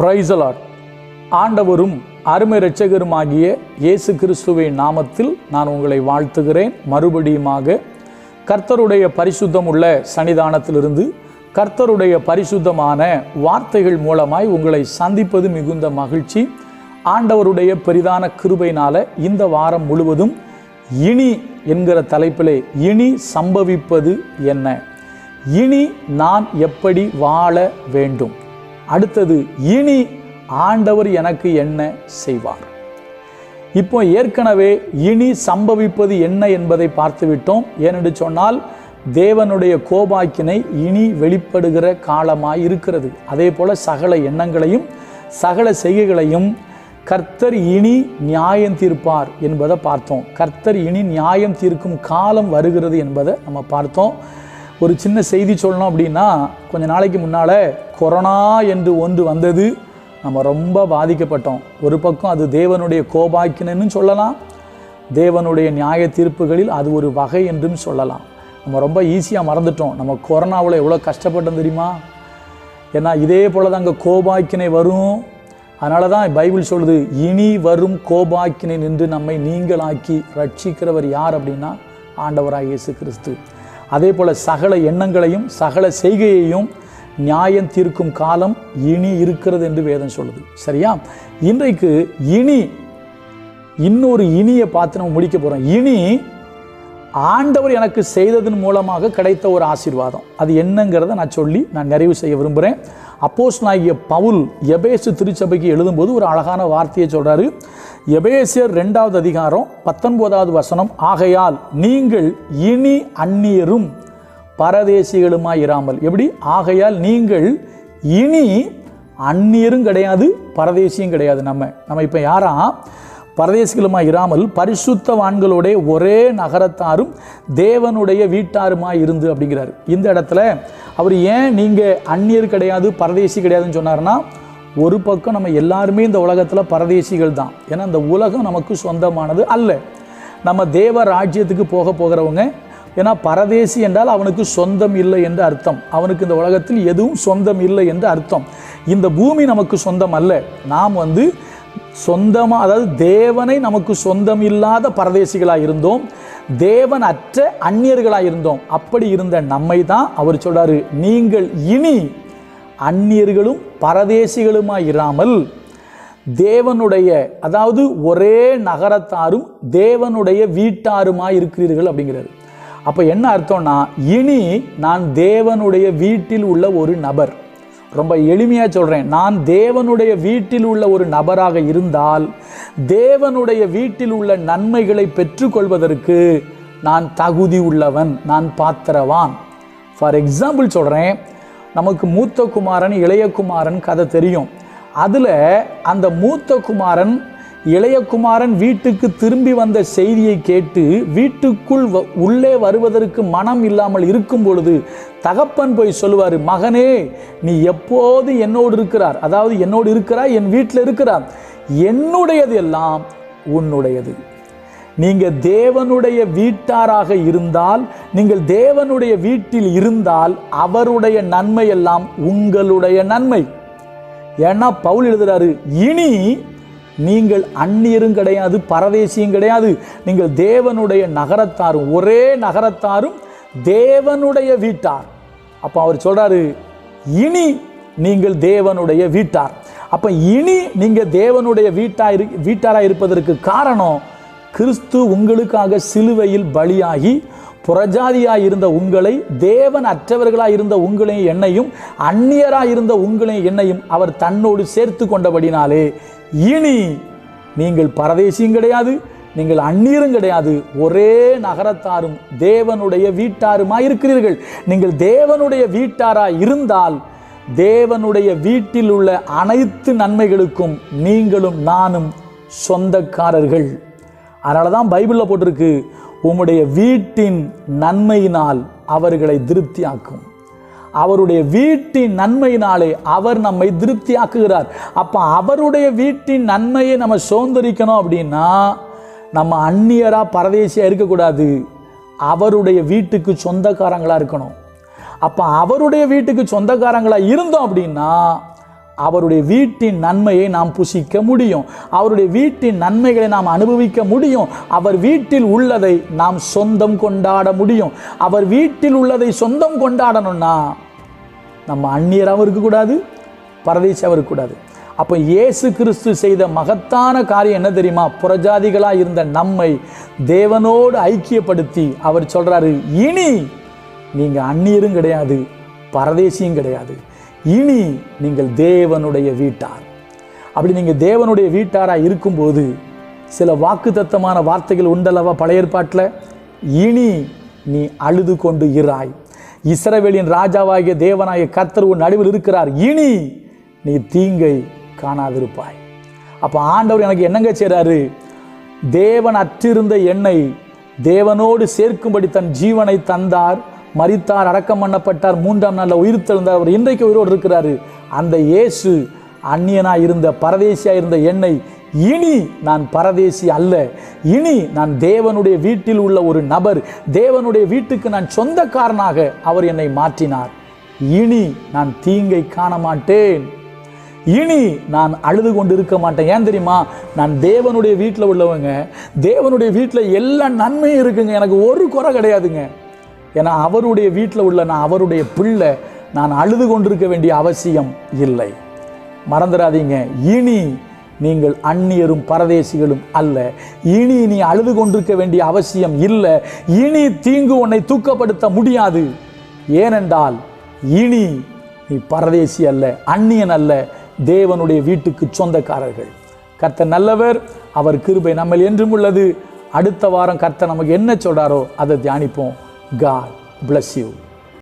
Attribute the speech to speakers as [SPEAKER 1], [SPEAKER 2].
[SPEAKER 1] பிரைசலாட் ஆண்டவரும் அருமை இரட்சகருமாகிய இயேசு கிறிஸ்துவின் நாமத்தில் நான் உங்களை வாழ்த்துகிறேன். மறுபடியுமாக கர்த்தருடைய பரிசுத்தம் உள்ள சன்னிதானத்திலிருந்து கர்த்தருடைய பரிசுத்தமான வார்த்தைகள் மூலமாய் உங்களை சந்திப்பது மிகுந்த மகிழ்ச்சி. ஆண்டவருடைய பெரிதான கிருபையினால இந்த வாரம் முழுவதும் இனி என்கிற தலைப்பிலே இனி சம்பவிப்பது என்ன? இனி நான் எப்படி வாழ வேண்டும்? அடுத்தது இனி ஆண்டவர் எனக்கு என்ன செய்வார்? இப்போ ஏற்கனவே இனி சம்பவிப்பது என்ன என்பதை பார்த்துவிட்டோம். ஏனென்று சொன்னால் தேவனுடைய கோபாக்கினை இனி வெளிப்படுகிற காலமாய் இருக்கிறது. அதே போல சகல எண்ணங்களையும் சகல செய்கைகளையும் கர்த்தர் இனி நியாயம் தீர்ப்பார் என்பதை பார்த்தோம். கர்த்தர் இனி நியாயம் தீர்க்கும் காலம் வருகிறது என்பதை நம்ம பார்த்தோம். ஒரு சின்ன செய்தி சொல்லணும் அப்படின்னா கொஞ்ச நாளைக்கு முன்னால் கொரோனா என்று ஒன்று வந்தது. நம்ம ரொம்ப பாதிக்கப்பட்டோம். ஒரு பக்கம் அது தேவனுடைய கோபாக்கினன்னு சொல்லலாம். தேவனுடைய நியாய தீர்ப்புகளில் அது ஒரு வகை என்றும் சொல்லலாம். நம்ம ரொம்ப ஈஸியாக மறந்துட்டோம். நம்ம கொரோனாவில் எவ்வளோ கஷ்டப்பட்டோம் தெரியுமா? ஏன்னா இதே போல் தான் அங்கே கோபாக்கினை வரும். அதனால தான் பைபிள் சொல்லுது இனி வரும் கோபாக்கினை நின்று நம்மை நீங்களாக்கி ரட்சிக்கிறவர் யார் அப்படின்னா ஆண்டவராக இயேசு கிறிஸ்து. அதே போல் சகல எண்ணங்களையும் சகல செய்கையையும் நியாயம் தீர்க்கும் காலம் இனி இருக்கிறது என்று வேதம் சொல்லுது. சரியா? இன்றைக்கு இனி இன்னொரு இனியை பார்த்து நம்ம முடிக்க போகிறோம் இனி ஆண்டவர் எனக்கு செய்ததன் மூலமாக கிடைத்த ஒரு ஆசீர்வாதம். அது என்னங்கிறத நான் சொல்லி நான் நிறைவு செய்ய விரும்புகிறேன் அப்போஸ் நாகிய பவுல் எபேசு திருச்சபைக்கு எழுதும்போது ஒரு அழகான வார்த்தையை சொல்கிறாரு எபேசியர் ரெண்டாவது அதிகாரம் பத்தொன்பதாவது வசனம் ஆகையால் நீங்கள் இனி அந்நியரும் பரதேசிகளுமாய் இராமல். எப்படி? ஆகையால் நீங்கள் இனி அந்நியரும் கிடையாது பரதேசியும் கிடையாது. நம்ம நம்ம இப்போ யாரா? பரதேசிகளுமாய் இராமல் பரிசுத்தவான்களோட ஒரே நகரத்தாரும் தேவனுடைய வீட்டாருமாய் இருந்து அப்படிங்கிறாரு. இந்த இடத்துல அவர் ஏன் நீங்கள் அந்நியர் கிடையாது பரதேசி கிடையாதுன்னு சொன்னார்னா ஒரு பக்கம் நம்ம எல்லாருமே இந்த உலகத்தில் பரதேசிகள் தான். ஏன்னா இந்த உலகம் நமக்கு சொந்தமானது அல்ல. நம்ம தேவ ராஜ்யத்துக்கு போக போகிறவங்க ஏன்னா பரதேசி என்றால் அவனுக்கு சொந்தம் இல்லை என்று அர்த்தம். அவனுக்கு இந்த உலகத்தில் எதுவும் சொந்தம் இல்லை என்று அர்த்தம். இந்த பூமி நமக்கு சொந்தம் அல்ல. நாம் வந்து சொந்தமாக அதாவது தேவனை நமக்கு சொந்தம் இல்லாத பரதேசிகளாக இருந்தோம். தேவன் அற்ற அந்நியர்களாக இருந்தோம். அப்படி இருந்த நம்மை தான் அவர் சொல்கிறார் நீங்கள் இனி அந்நியர்களும் பரதேசிகளுமாய் இராமல் தேவனுடைய அதாவது ஒரே நகரத்தாரும் தேவனுடைய வீட்டாருமாய் இருக்கிறீர்கள் அப்படிங்கிறாரு. அப்போ என்ன அர்த்தம்னா இனி நான் தேவனுடைய வீட்டில் உள்ள ஒரு நபர். ரொம்ப எளிமையாக சொல்கிறேன் நான் தேவனுடைய வீட்டில் உள்ள ஒரு நபராக இருந்தால் தேவனுடைய வீட்டில் உள்ள நன்மைகளை பெற்றுக்கொள்வதற்கு நான் தகுதி உள்ளவன் நான் பாத்திரவான். ஃபார் எக்ஸாம்பிள் சொல்கிறேன் நமக்கு மூத்த குமாரன் இளைய குமாரன் கதை தெரியும். அதில் அந்த மூத்த குமாரன் இளைய குமாரன் வீட்டுக்கு திரும்பி வந்த செய்தியை கேட்டு வீட்டுக்குள் வ- உள்ளே வருவதற்கு மனம் இல்லாமல் இருக்கும் பொழுது தகப்பன் போய் சொல்லுவார் மகனே நீ எப்போது என்னோடு இருக்கிறார்? அதாவது என்னோடு இருக்கிறார் என் வீட்டில் இருக்கிறார். என்னுடையது எல்லாம் உன்னுடையது. நீங்கள் தேவனுடைய வீட்டாராக இருந்தால் நீங்கள் தேவனுடைய வீட்டில் இருந்தால் அவருடைய நன்மை எல்லாம் உங்களுடைய நன்மை. ஏன்னா பவுல் எழுதுறாரு இனி நீங்கள் அந்நியரும் கிடையாது பரதேசியும் கிடையாது. நீங்கள் தேவனுடைய நகரத்தாரும் ஒரே நகரத்தாரும் தேவனுடைய வீட்டார். அப்போ அவர் சொல்கிறாரு இனி நீங்கள் தேவனுடைய வீட்டார். அப்போ இனி நீங்கள் தேவனுடைய வீட்டாக இரு வீட்டாராக இருப்பதற்கு காரணம் கிறிஸ்து உங்களுக்காக சிலுவையில் பலியாகி புறஜாதியாய் இருந்த உங்களை தேவன் அற்றவர்களாய் இருந்த உங்களையும் என்னையும் அந்நியராய் இருந்த உங்களையும் என்னையும் அவர் தன்னோடு சேர்த்து கொண்டபடினாலே இனி நீங்கள் பரதேசியும் கிடையாது நீங்கள் அந்நியரும் கிடையாது ஒரே நகரத்தாரும் தேவனுடைய வீட்டாருமாய் இருக்கிறீர்கள். நீங்கள் தேவனுடைய வீட்டாராய் இருந்தால் தேவனுடைய வீட்டில் உள்ள அனைத்து நன்மைகளுக்கும் நீங்களும் நானும் சொந்தக்காரர்கள். அதனால தான் பைபிளில் போட்டிருக்கு உம்முடைய வீட்டின் நன்மையினால் அவர்களை திருப்தியாக்கும். அவருடைய வீட்டின் நன்மையினாலே அவர் நம்மை திருப்தியாக்குகிறார். அப்போ அவருடைய வீட்டின் நன்மையை நம்ம சுதந்திரிக்கணும் அப்படின்னா நம்ம அந்நியராக பரதேசியாக இருக்கக்கூடாது. அவருடைய வீட்டுக்கு சொந்தக்காரங்களாக இருக்கணும். அப்போ அவருடைய வீட்டுக்கு சொந்தக்காரங்களாக இருந்தோம் அப்படின்னா அவருடைய வீட்டின் நன்மையை நாம் புசிக்க முடியும். அவருடைய வீட்டின் நன்மைகளை நாம் அனுபவிக்க முடியும். அவர் வீட்டில் உள்ளதை நாம் சொந்தம் கொண்டாட முடியும். அவர் வீட்டில் உள்ளதை சொந்தம் கொண்டாடணும்னா நம்ம அந்நியராகவும் இருக்கக்கூடாது பரதேசியாகவும் இருக்கக்கூடாது. அப்போ இயேசு கிறிஸ்து செய்த மகத்தான காரியம் என்ன தெரியுமா? புறஜாதிகளாக இருந்த நம்மை தேவனோடு ஐக்கியப்படுத்தி அவர் சொல்கிறாரு இனி நீங்கள் அந்நியரும் கிடையாது பரதேசியும் கிடையாது. இனி நீங்கள் தேவனுடைய வீட்டார். அப்படி நீங்கள் தேவனுடைய வீட்டாராக இருக்கும்போது சில வாக்குத்தத்தமான வார்த்தைகள் உண்டல்லவா பழைய ஏற்பாட்டில்? இனி நீ அழுது கொண்டு இராய். இஸ்ரவேலின் ராஜாவாகிய தேவனாகிய கர்த்தர் உன் நடுவில் இருக்கிறார். இனி நீ தீங்கை காணாதிருப்பாய். அப்போ ஆண்டவர் எனக்கு என்னங்க செய்கிறாரு தேவன் அற்றிருந்த என்னை தேவனோடு சேர்க்கும்படி தன் ஜீவனை தந்தார். மறித்தார் அடக்கம் பண்ணப்பட்டார் மூன்றாம் நாளில் உயிர் தெழுந்தார். அவர் இன்றைக்கு உயிரோடு இருக்கிறாரு. அந்த இயேசு அந்நியனாக இருந்த பரதேசியாக இருந்த என்னை இனி நான் பரதேசி அல்ல. இனி நான் தேவனுடைய வீட்டில் உள்ள ஒரு நபர் தேவனுடைய வீட்டுக்கு நான் சொந்தக்காரனாக அவர் என்னை மாற்றினார். இனி நான் தீங்கை காண மாட்டேன் இனி நான் அழுது கொண்டு இருக்க மாட்டேன். ஏன் தெரியுமா? நான் தேவனுடைய வீட்டில் உள்ளவங்க தேவனுடைய வீட்டில் எல்லா நன்மையும் இருக்குங்க. எனக்கு ஒரு குறை கிடையாதுங்க. ஏன்னா அவருடைய வீட்டில் உள்ள நான் அவருடைய பிள்ளை நான் அழுது கொண்டிருக்க வேண்டிய அவசியம் இல்லை. மறந்துடாதீங்க இனி நீங்கள் அந்நியரும் பரதேசிகளும் அல்ல. இனி நீ அழுது கொண்டிருக்க வேண்டிய அவசியம் இல்லை. இனி தீங்கு உன்னை தூக்கப்படுத்த முடியாது. ஏனென்றால் இனி நீ பரதேசி அல்ல அந்நியன் அல்ல தேவனுடைய வீட்டுக்கு சொந்தக்காரர்கள். கர்த்த நல்லவர் அவர் கிருபை நம்ம என்றும் உள்ளது. அடுத்த வாரம் கர்த்த நமக்கு என்ன சொல்கிறாரோ அதை தியானிப்போம். God bless you